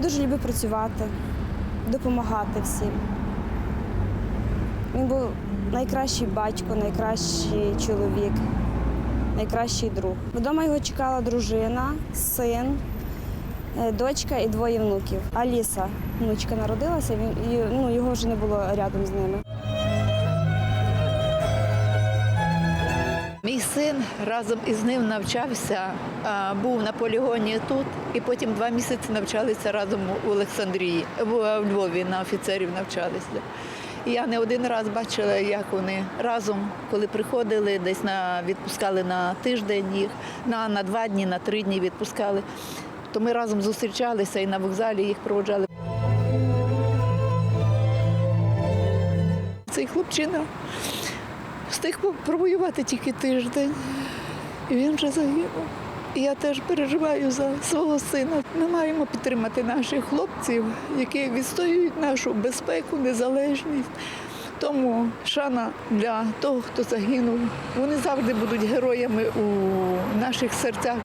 Він дуже любив працювати, допомагати всім. Він був найкращий батько, найкращий чоловік, найкращий друг. Вдома його чекала дружина, син, е, дочка і двоє внуків. Аліса, внучка народилася, він, ну, його вже не було рядом з ними. Мій син разом із ним навчався, був на полігоні тут, і потім два місяці навчалися разом у Олександрії, в Львові на офіцерів навчалися. І я не один раз бачила, як вони разом, коли приходили, десь на відпускали на тиждень їх, на, на два дні, на три дні відпускали. То ми разом зустрічалися і на вокзалі їх проводжали. Цей хлопчина встиг провоювати тільки тиждень, і він вже загинув. І я теж переживаю за свого сина. Ми маємо підтримати наших хлопців, які відстоюють нашу безпеку, незалежність. Тому шана для того, хто загинув. Вони завжди будуть героями у наших серцях.